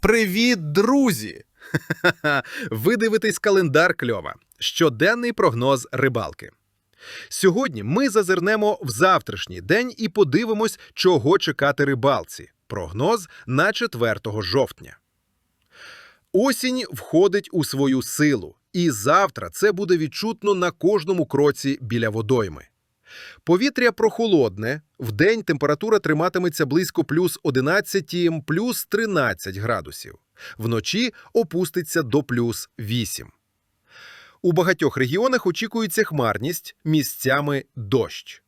Привіт, друзі! Ви дивитесь календар кльова. Щоденний прогноз рибалки. Сьогодні ми зазирнемо в завтрашній день і подивимось, чого чекати рибалці. Прогноз на 4 жовтня. Осінь входить у свою силу, і завтра це буде відчутно на кожному кроці біля водойми. Повітря прохолодне, вдень температура триматиметься близько плюс 11, плюс 13 градусів. Вночі опуститься до плюс 8. У багатьох регіонах очікується хмарність, місцями дощ.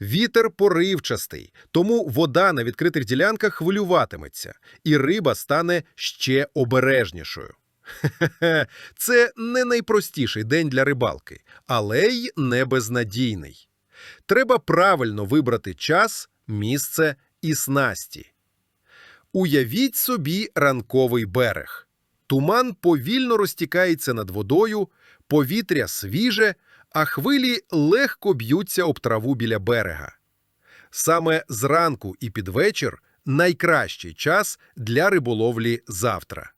Вітер поривчастий, тому вода на відкритих ділянках хвилюватиметься, і риба стане ще обережнішою. Це не найпростіший день для рибалки, але й не безнадійний. Треба правильно вибрати час, місце і снасті. Уявіть собі ранковий берег. Туман повільно розтікається над водою, повітря свіже, а хвилі легко б'ються об траву біля берега. Саме зранку і під вечір найкращий час для риболовлі завтра.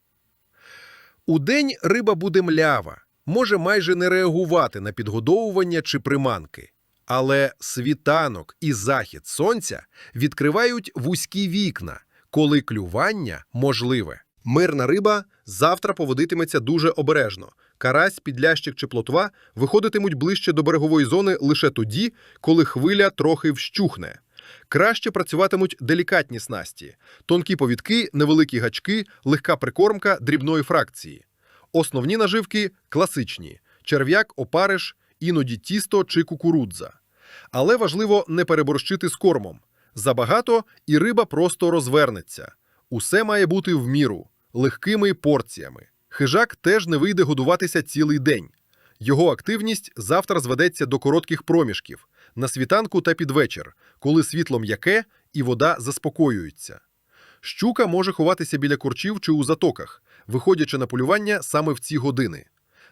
Удень риба буде млява, може майже не реагувати на підгодовування чи приманки. Але світанок і захід сонця відкривають вузькі вікна, коли клювання можливе. Мирна риба завтра поводитиметься дуже обережно. Карась, підлящик чи плотва виходитимуть ближче до берегової зони лише тоді, коли хвиля трохи вщухне. Краще працюватимуть делікатні снасті, тонкі повідки, невеликі гачки, легка прикормка дрібної фракції. Основні наживки класичні: черв'як, опариш, іноді тісто чи кукурудза. Але важливо не переборщити з кормом. Забагато і риба просто розвернеться. Усе має бути в міру, легкими порціями. Хижак теж не вийде годуватися цілий день. Його активність завтра зведеться до коротких проміжків на світанку та під вечір, коли світло м'яке і вода заспокоюється. Щука може ховатися біля корчів чи у затоках, виходячи на полювання саме в ці години.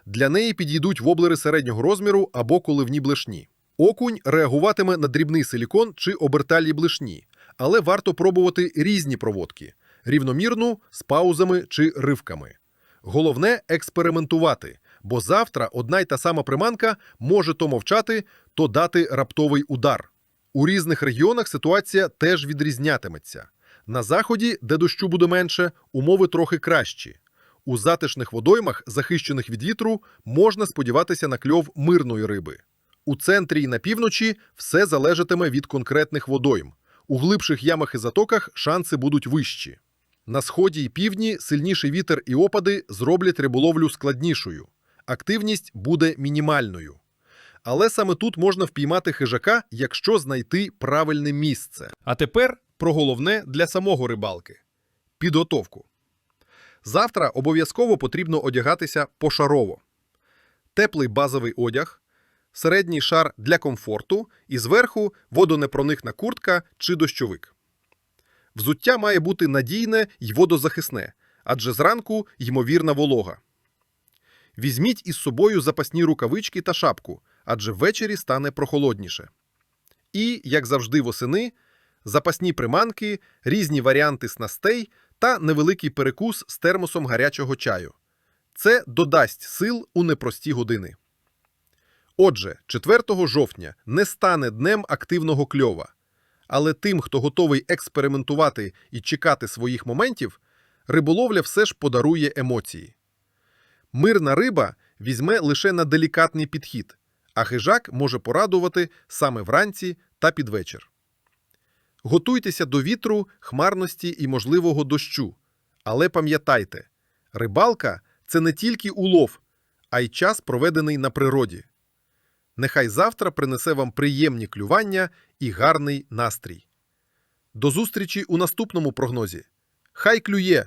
Для неї підійдуть воблери середнього розміру або коливні блешні. Окунь реагуватиме на дрібний силікон чи обертальні блешні, але варто пробувати різні проводки рівномірну з паузами чи ривками. Головне експериментувати, бо завтра одна й та сама приманка може то мовчати, то дати раптовий удар. У різних регіонах ситуація теж відрізнятиметься. На заході, де дощу буде менше, умови трохи кращі. У затишних водоймах, захищених від вітру, можна сподіватися на кльов мирної риби. У центрі і на півночі все залежатиме від конкретних водойм. У глибших ямах і затоках шанси будуть вищі. На сході і півдні сильніший вітер і опади зроблять риболовлю складнішою. Активність буде мінімальною. Але саме тут можна впіймати хижака, якщо знайти правильне місце. А тепер про головне для самого рибалки підготовку. Завтра обов'язково потрібно одягатися пошарово. Теплий базовий одяг, середній шар для комфорту і зверху водонепроникна куртка чи дощовик. Взуття має бути надійне й водозахисне, адже зранку ймовірна волога. Візьміть із собою запасні рукавички та шапку, адже ввечері стане прохолодніше. І, як завжди, восени, запасні приманки, різні варіанти снастей та невеликий перекус з термосом гарячого чаю. Це додасть сил у непрості години. Отже, 4 жовтня не стане днем активного кльова. Але тим, хто готовий експериментувати і чекати своїх моментів, риболовля все ж подарує емоції. Мирна риба візьме лише на делікатний підхід, а хижак може порадувати саме вранці та під вечір. Готуйтеся до вітру, хмарності і можливого дощу. Але пам'ятайте, рибалка це не тільки улов, а й час, проведений на природі. Нехай завтра принесе вам приємні клювання і гарний настрій. До зустрічі у наступному прогнозі. Хай клює!